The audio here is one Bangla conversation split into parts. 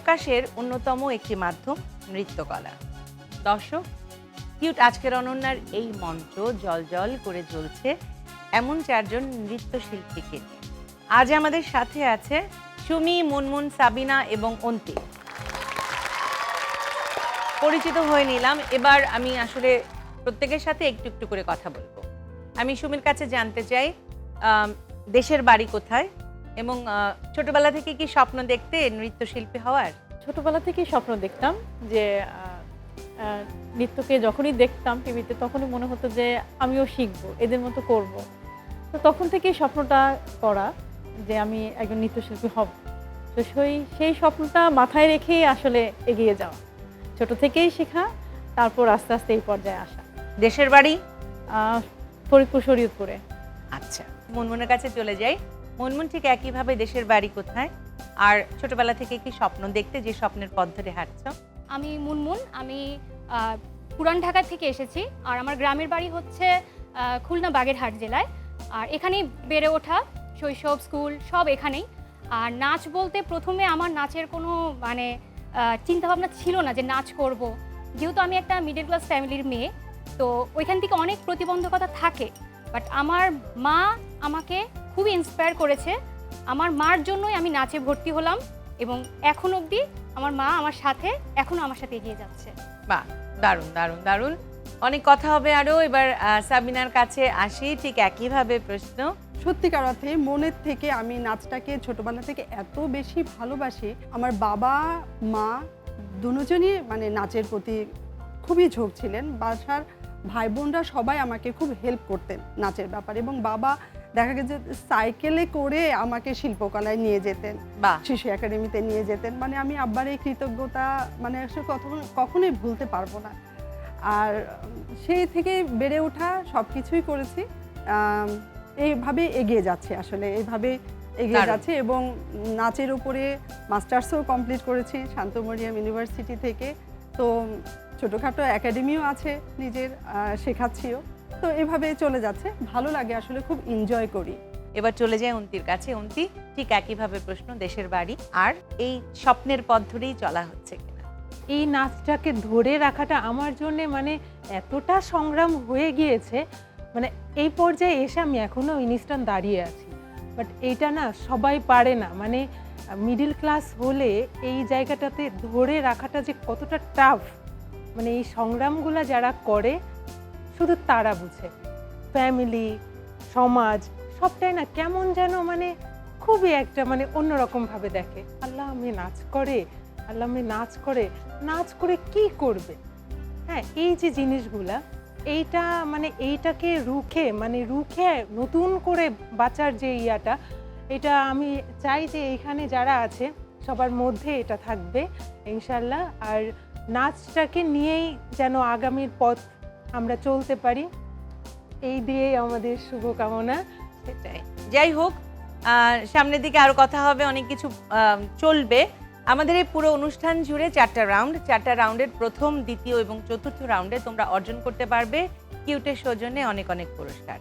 প্রকাশের অন্যতম একটি মাধ্যম নৃত্যকলা। দর্শক, কিউট আজকের অনন্যার এই মঞ্চ জল করে জ্বলছে এমন চারজন নৃত্যশিল্পীকে। আজ আমাদের সাথে আছে সুমি, মুনমুন, সাবিনা এবং অন্তি। পরিচিত হয়ে নিলাম। এবার আমি আসলে প্রত্যেকের সাথে একটু একটু করে কথা বলব। আমি সুমির কাছে জানতে চাই দেশের বাড়ি কোথায়? এবং ছোটবেলা থেকে কি স্বপ্ন দেখতে নৃত্যশিল্পী হওয়ার? ছোটবেলা থেকেই স্বপ্ন দেখতাম যে নৃত্যকে যখনই দেখতাম টিভিতে তখনই মনে হতো যে আমিও শিখব এদের মতো করব। তো তখন থেকেই স্বপ্নটা করা যে আমি একজন নৃত্যশিল্পী হব। তো সেই সেই স্বপ্নটা মাথায় রেখেই আসলে এগিয়ে যাওয়া। ছোট থেকেই শেখা তারপর আস্তে আস্তে এই পর্যায়ে আসা। দেশের বাড়ি? আহ, ফরিদপুর শরীয়তপুরে। আচ্ছা মুনমুনের কাছে চলে যাই। মুনমুন ঠিক একইভাবে দেশের বাড়ি কোথায়? আর ছোটবেলা থেকে কি স্বপ্ন দেখতে যে স্বপ্নের পথ ধরে হাঁটছ? আমি মুনমুন, আমি পুরান ঢাকা থেকে এসেছি। আর আমার গ্রামের বাড়ি হচ্ছে খুলনা বাগেরহাট জেলায়। আর এখানেই বেড়ে ওঠা, শৈশব, স্কুল, সব এখানেই। আর নাচ বলতে প্রথমে আমার নাচের কোনো মানে চিন্তাভাবনা ছিল না যে নাচ করব। যেহেতু আমি একটা মিডল ক্লাস ফ্যামিলির মেয়ে, তো ওইখান থেকে অনেক প্রতিবন্ধকতা থাকে। বাট আমার মা আমাকে খুবই ইন্সপায়ার করেছে। আমার মার জন্যই আমি নাচে ভর্তি হলাম এবং এখন অবধি আমার মা আমার সাথে এখনও আমার সাথে এগিয়ে যাচ্ছে। বাহ দারুণ দারুণ দারুণ। অনেক কথা হবে আরও এবার সাবিনার কাছে আসি ঠিক একইভাবে প্রশ্ন। সত্যিকার অর্থে মনের থেকে আমি নাচটাকে ছোটবেলা থেকে এত বেশি ভালোবাসি আমার বাবা মা দুজনই মানে নাচের প্রতি খুবই ঝোঁক ছিলেন। বাসার ভাই বোনরা সবাই আমাকে খুব হেল্প করতেন নাচের ব্যাপারে এবং বাবা দেখা গেছে সাইকেলে করে আমাকে শিল্পকলায় নিয়ে যেতেন বাহ। শিশু একাডেমিতে নিয়ে যেতেন। মানে আমি আব্বার এই কৃতজ্ঞতা মানে আসলে কখনো কখনোই ভুলতে পারব না। আর সেই থেকে বেড়ে ওঠা সব কিছুই করেছি এইভাবে এগিয়ে যাচ্ছে আসলে এইভাবে এগিয়ে যাচ্ছে এবং নাচের উপরে মাস্টার্সও কমপ্লিট করেছি শান্তমরিয়াম ইউনিভার্সিটি থেকে। তো ছোটোখাটো একাডেমিও আছে নিজের শেখাচ্ছিও। তো এভাবে চলে যাচ্ছে। ভালো লাগে আসলে খুব এনজয় করি। এবার চলে যায় অন্তির কাছে। অন্তি ঠিক একইভাবে প্রশ্ন দেশের বাড়ি আর এই স্বপ্নের পথ ধরেই চলা হচ্ছে এই নাচটাকে ধরে রাখাটা আমার জন্য মানে এতটা সংগ্রাম হয়ে গিয়েছে মানে এই পর্যায়ে এসে আমি এখনও ইনস্ট্যান্ট দাঁড়িয়ে আছি। বাট এইটা না সবাই পারে না। মানে মিডিল ক্লাস হলে এই জায়গাটাতে ধরে রাখাটা যে কতটা টাফ মানে এই সংগ্রামগুলো যারা করে শুধু তারা বুঝে। ফ্যামিলি সমাজ, সবটাই না কেমন যেন মানে খুবই একটা মানে অন্যরকমভাবে দেখে। আল্লাহ আমি নাচ করে, আল্লাহ আমি নাচ করে নাচ করে কি করবে? হ্যাঁ এই যে জিনিসগুলা, এইটা মানে এইটাকে রুখে মানে রুখে নতুন করে বাঁচার যে ইয়াটা, এটা আমি চাই যে এইখানে যারা আছে, সবার মধ্যে এটা থাকবে ইনশাল্লাহ আর নাচটাকে নিয়েই যেন আগামীর পথ আমরা চলতে পারি। এই দিয়েই আমাদের শুভকামনা। সেটাই। যাই হোক সামনের দিকে আরও কথা হবে, অনেক কিছু চলবে। আমাদের এই পুরো অনুষ্ঠান জুড়ে চারটা রাউন্ড, চারটা রাউন্ডের প্রথম, দ্বিতীয় এবং চতুর্থ রাউন্ডে তোমরা অর্জন করতে পারবে কিউটের সৌজন্যে অনেক অনেক পুরস্কার।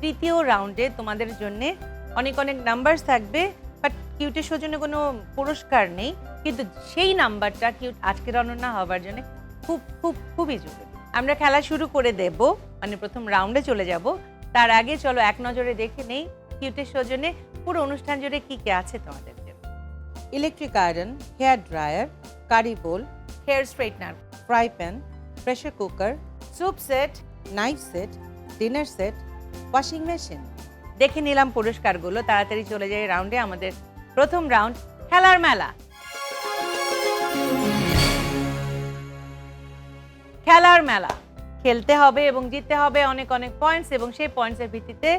তৃতীয় রাউন্ডে তোমাদের জন্যে অনেক অনেক নাম্বার থাকবে, বাট কিউটের সৌজন্যে কোনো পুরস্কার নেই। কিন্তু সেই নাম্বারটা কিউট আজকের অনন্যা হবার জন্য খুব খুব, খুবই জরুরি। আমরা খেলা শুরু করে দেব মানে প্রথম রাউন্ডে চলে যাব। তার আগে চলো এক নজরে দেখে নেই কিউটের সৌজন্যে পুরো অনুষ্ঠান জুড়ে কি কি আছে তোমাদের electric iron hair dryer curry bowl hair straightener fry pan pressure cooker soup set knife set dinner set washing machine দেখে নিলাম পুরস্কারগুলো তাড়াতাড়ি চলে যায় রাউন্ডে আমাদের প্রথম রাউন্ড খেলার মেলা। খেলার মেলা। খেলতে হবে এবং জিততে হবে অনেক অনেক পয়েন্টস এবং সেই পয়েন্টসের ভিত্তিতে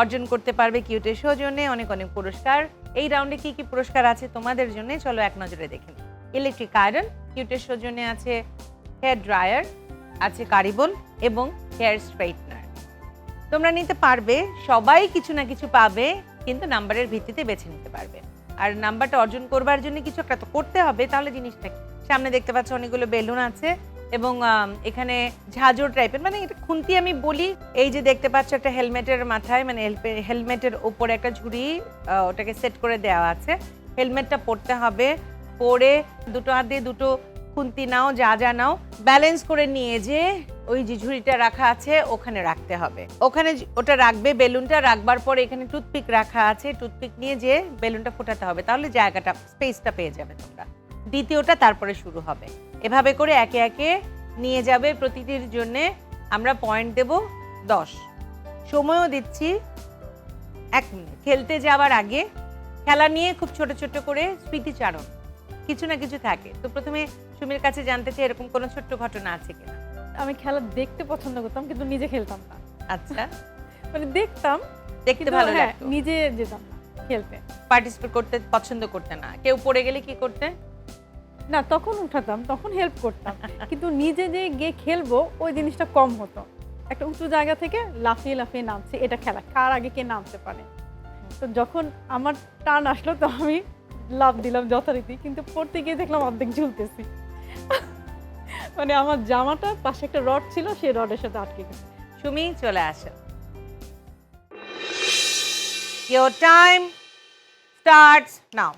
অর্জন করতে পারবে কিউটের সৌজন্যে অনেক অনেক পুরস্কার। এই রাউন্ডে কি কি পুরস্কার আছে তোমাদের জন্য? চলো এক নজরে দেখে ইলেকট্রিক আয়রন কিউটের সৌজন্যে আছে হেয়ার ড্রায়ার আছে কারিবন এবং হেয়ার স্ট্রাইটনার তোমরা নিতে পারবে, সবাই কিছু না কিছু পাবে, কিন্তু নাম্বারের ভিত্তিতে বেছে নিতে পারবে। আর নাম্বারটা অর্জন করবার জন্য কিছু একটা তো করতে হবে, তাহলে জিনিসটা সামনে দেখতে পাচ্ছ অনেকগুলো বেলুন আছে। এবং এখানে ঝাঁঝর টাইপের মানে এটা খুন্তি আমি বলি, এই যে দেখতে পাচ্ছ একটা হেলমেটের মাথায় মানে হেলমেটের ওপরে একটা ঝুড়ি ওটাকে সেট করে দেওয়া আছে। হেলমেটটা পরতে হবে, পরে দুটো হাত দিয়ে দুটো খুন্তি নাও, যা যা নাও ব্যালেন্স করে নিয়ে যে ওই যে ঝুড়িটা রাখা আছে, ওখানে রাখতে হবে। ওখানে ওটা রাখবে, বেলুনটা রাখবার পরে এখানে টুথপিক রাখা আছে টুথপিক নিয়ে যে বেলুনটা ফোটাতে হবে, তাহলে জায়গাটা স্পেসটা পেয়ে যাবে তোমরা। দ্বিতীয়টা তারপরে শুরু হবে। এভাবে করে একে একে নিয়ে যাবে প্রতিটির জন্যে আমরা পয়েন্ট দেব দশ। সময়ও দিচ্ছি এক মিনিট। খেলতে যাওয়ার আগে খেলা নিয়ে খুব ছোট ছোট করে স্মৃতিচারণ কিছু না কিছু থাকে। তো প্রথমে সুমির কাছে জানতে চাই এরকম কোনো ছোট্ট ঘটনা আছে কিনা? আমি খেলা দেখতে পছন্দ করতাম কিন্তু নিজে খেলতাম না। আচ্ছা। মানে দেখতাম দেখতে ভালো হ্যাঁ, লাগতো। নিজে যেতাম না খেলতে। পার্টিসিপেট করতে পছন্দ করতে না। কেউ পড়ে গেলে কি করতে? না, তখন উঠাতাম, তখন হেল্প করতাম। কিন্তু নিজে যে গিয়ে খেলব, ওই জিনিসটা কম হতো। একটা উঁচু জায়গা থেকে লাফিয়ে লাফিয়ে নামছে, এটা খেলা। কার আগে কে নামতে পারে? তো যখন আমার টান আসলো, তো আমি লাভ দিলাম যথারীতি, কিন্তু পড়তে গিয়ে দেখলাম অর্ধেক ঝুলতেছি। মানে আমার জামাটা পাশে একটা রড ছিল, সেই রডের সাথে আটকে গেছে। সুমি, চলে আসো। Your time starts now.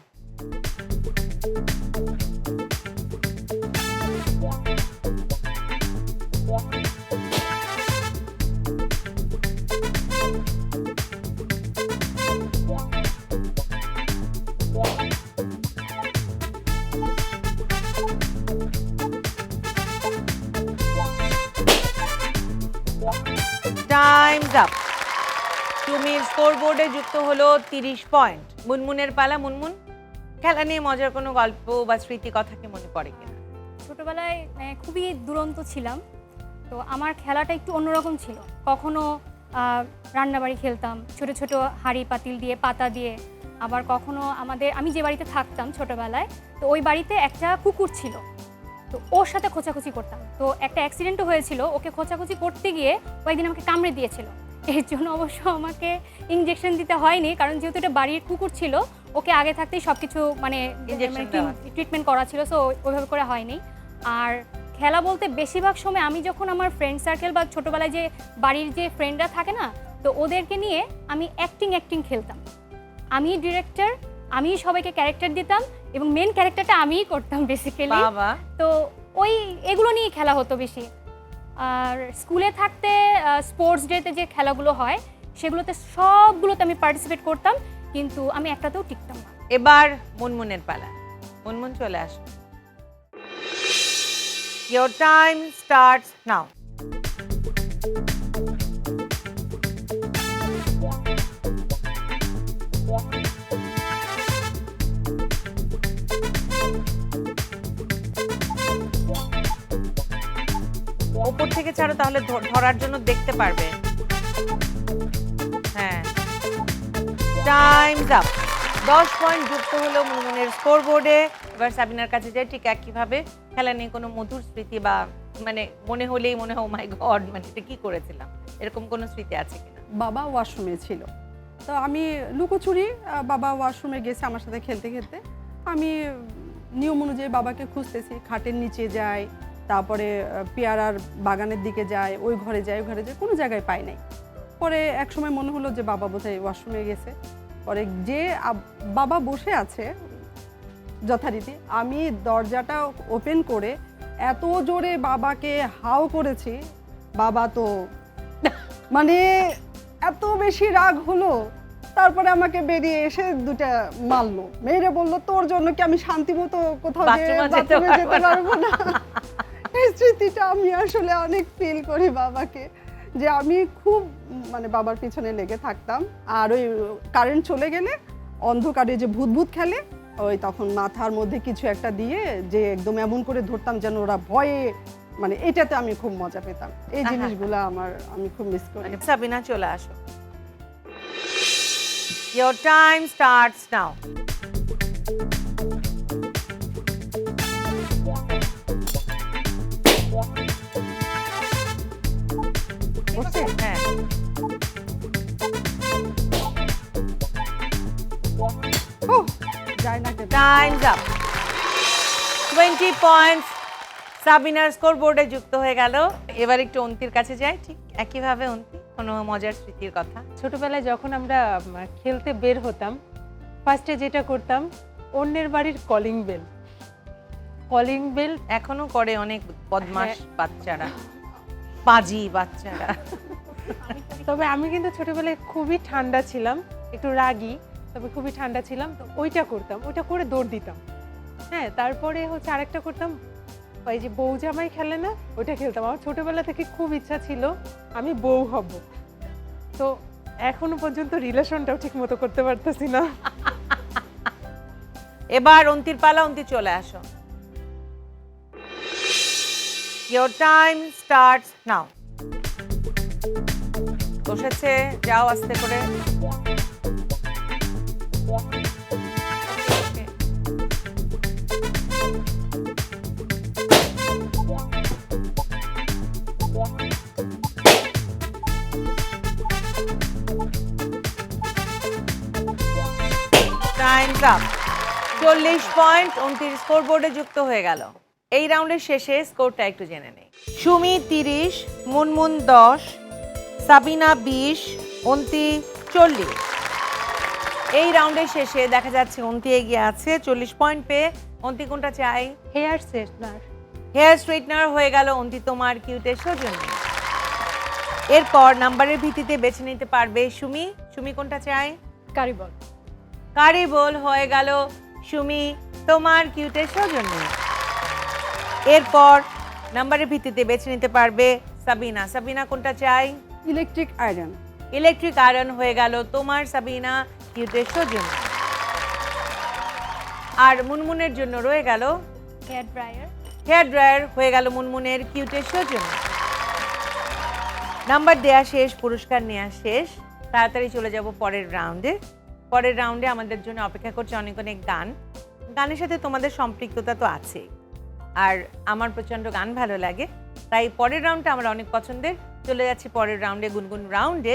Up. সুমির স্কোর বোর্ডে যুক্ত হলো তিরিশ পয়েন্ট মুনমুনের পালা, মুনমুন, খেলা নিয়ে মজার কোনো গল্প বা স্মৃতি কথা কি মনে পড়ে কিনা? ছোটবেলায় মানে খুবই দুরন্ত ছিলাম, তো আমার খেলাটা একটু অন্যরকম ছিল। কখনো রান্নাবাড়ি খেলতাম, ছোট ছোট হাঁড়ি পাতিল দিয়ে, পাতা দিয়ে। আবার কখনো আমাদের, আমি যে বাড়িতে থাকতাম ছোটবেলায়, তো ওই বাড়িতে একটা কুকুর ছিল, তো ওর সাথে খোঁচাখুচি করতাম। তো একটা অ্যাক্সিডেন্টও হয়েছিল, ওকে খোঁচাখুচি করতে গিয়ে ও একদিন আমাকে কামড়ে দিয়েছিল। এর জন্য অবশ্য আমাকে ইঞ্জেকশন দিতে হয়নি কারণ যেহেতু এটা বাড়ির কুকুর ছিল ওকে আগে থাকতেই সব কিছু মানে ট্রিটমেন্ট করা ছিল সো ওইভাবে করে হয়নি। আর খেলা বলতে বেশিরভাগ সময় আমি যখন আমার ফ্রেন্ড সার্কেল বা ছোটোবেলায় যে বাড়ির যে ফ্রেন্ডরা থাকে না তো ওদেরকে নিয়ে আমি অ্যাক্টিং অ্যাক্টিং খেলতাম। আমি ডিরেক্টর আমি সবাইকে ক্যারেক্টার দিতাম এবং মেন ক্যারেক্টারটা আমিই করতাম বেসিক্যালি তো ওই এগুলো নিয়েই খেলা হতো বেশি। আর স্কুলে থাকতে স্পোর্টস ডেতে যে খেলাগুলো হয়, সেগুলোতে সবগুলোতে আমি পার্টিসিপেট করতাম, কিন্তু আমি একটাতেও টিকতাম না। এবার মনমনের পালা। মুনমুন চলে আস। Your time starts now. ওপর থেকে ছাড়ো, তাহলে ধরার জন্য দেখতে পারবে। হ্যাঁ। টাইমস আপ দশ পয়েন্ট যুক্ত হলো মুনমুনের স্কোর বোর্ডে এবার সাবিনার কাছে যাই, ঠিক একইভাবে খেলা নিয়ে কোনো মধুর স্মৃতি বা মানে মনে হলেই মনে হয় মাই গড মানে এটা কি করেছিলাম? এরকম কোনো স্মৃতি আছে কিনা? বাবা ওয়াশরুমে ছিল। তো আমি লুকোচুরি বাবা ওয়াশরুমে গেছে আমার সাথে খেলতে খেলতে। আমি নিয়ম অনুযায়ী বাবাকে খুঁজতেছি, খাটের নিচে যাই। তারপরে পেয়ারার বাগানের দিকে যায় ওই ঘরে যায় ওই ঘরে যায় কোনো জায়গায় পাই নাই। পরে এক সময় মনে হলো যে বাবা বোধহয় ওয়াশরুমে গেছে। পরে যে বাবা বসে আছে যথারীতি আমি দরজাটা ওপেন করে এত জোরে বাবাকে হাও করেছি বাবা তো মানে এত বেশি রাগ হলো তারপরে আমাকে বেরিয়ে এসে দুটা মারলো। মেয়েরে বলল তোর জন্য কি আমি শান্তি মতো কোথাও যেতে পারব না? স্মৃতিটা আমি আসলে অনেক ফিল করি বাবাকে যে আমি খুব মানে বাবার পিছনে লেগে থাকতাম আর ওই কারেন্ট চলে গেলে অন্ধকারে যে ভূত ভূত খেলে ওই তখন মাথার মধ্যে কিছু একটা দিয়ে যে একদম এমন করে ধরতাম যেন ওরা ভয়ে মানে এটাতে আমি খুব মজা পেতাম এই। জিনিসগুলো আমার আমি খুব মিস করি মানে সাবিনা চলে আসো Your time starts now. Times up twenty points সাবিনার স্কোর বোর্ডে যুক্ত হয়ে গেল। এবার একটু অন্তির কাছে যাই ঠিক একইভাবে অন্তি কোনো মজার স্মৃতির কথা। ছোটবেলায় যখন আমরা খেলতে বের হতাম ফার্স্টে যেটা করতাম অন্যের বাড়ির কলিং বেল কলিং বেল এখনও করে অনেক বদমাস হ্যাঁ। বাচ্চারা। পাজি বাচ্চারা। তবে আমি কিন্তু ছোটবেলায় খুবই ঠান্ডা ছিলাম একটু রাগী। তবে খুবই ঠান্ডা ছিলাম, তো ওইটা করতাম, ওইটা করে দৌড় দিতাম। হ্যাঁ তারপরে হচ্ছে আরেকটা করতাম, ওই যে বউ জামাই খেলে না, ওইটা খেলতাম। আমার ছোটবেলা থেকে খুব ইচ্ছা ছিল, আমি বউ হব। তো এখনও পর্যন্ত রিলেশনটাও ঠিক মতো করতে পারতেছি না। এবার অন্তির পালা, অন্তি চলে আসো। ইয়োর টাইম স্টার্টস নাও বসেছে, যাও আস্তে করে। আপ চল্লিশ পয়েন্ট উনত্রিশ স্কোর বোর্ডে যুক্ত হয়ে গেল। এই রাউন্ডের শেষে স্কোরটা একটু জেনে নেই। সুমি তিরিশ মুনমুন দশ সাবিনা বিশ অন্তি চল্লিশ। এই রাউন্ডের শেষে দেখা যাচ্ছে অন্তি এগিয়ে আছে। চল্লিশ পয়েন্ট পেয়ে অন্তি কোনটা চাই? Hair straightener. হেয়ার স্ট্রেটনার হয়ে গেল অন্তি তোমার কিউটের সৌজন্য। এরপর নাম্বারের ভিত্তিতে বেছে নিতে পারবে সুমি। সুমি কোনটা চাই? কারিবল। কারিবল হয়ে গেল? সুমি তোমার কিউটের সৌজন্য। এরপর নাম্বারের ভিত্তিতে বেছে নিতে পারবে সাবিনা। সাবিনা কোনটা চাই? ইলেকট্রিক আয়রন ইলেকট্রিক আয়রন হয়ে গেল তোমার সাবিনা কিউটের সৌজন্য। আর মুনমুনের জন্য রয়ে গেল হেয়ার ড্রায়ার হেয়ার ড্রায়ার হয়ে গেল মুনমুনের কিউটের সৌজন্য। নাম্বার দেয়া শেষ পুরস্কার নেওয়া শেষ। তাড়াতাড়ি চলে যাব পরের রাউন্ডে পরের রাউন্ডে আমাদের জন্য অপেক্ষা করছে অনেক অনেক গান। গানের সাথে তোমাদের সম্পৃক্ততা তো আছেই। আর আমার প্রচণ্ড গান ভালো লাগে। তাই পরের রাউন্ডটা আমার অনেক পছন্দের। চলে যাচ্ছি পরের রাউন্ডে গুনগুন রাউন্ডে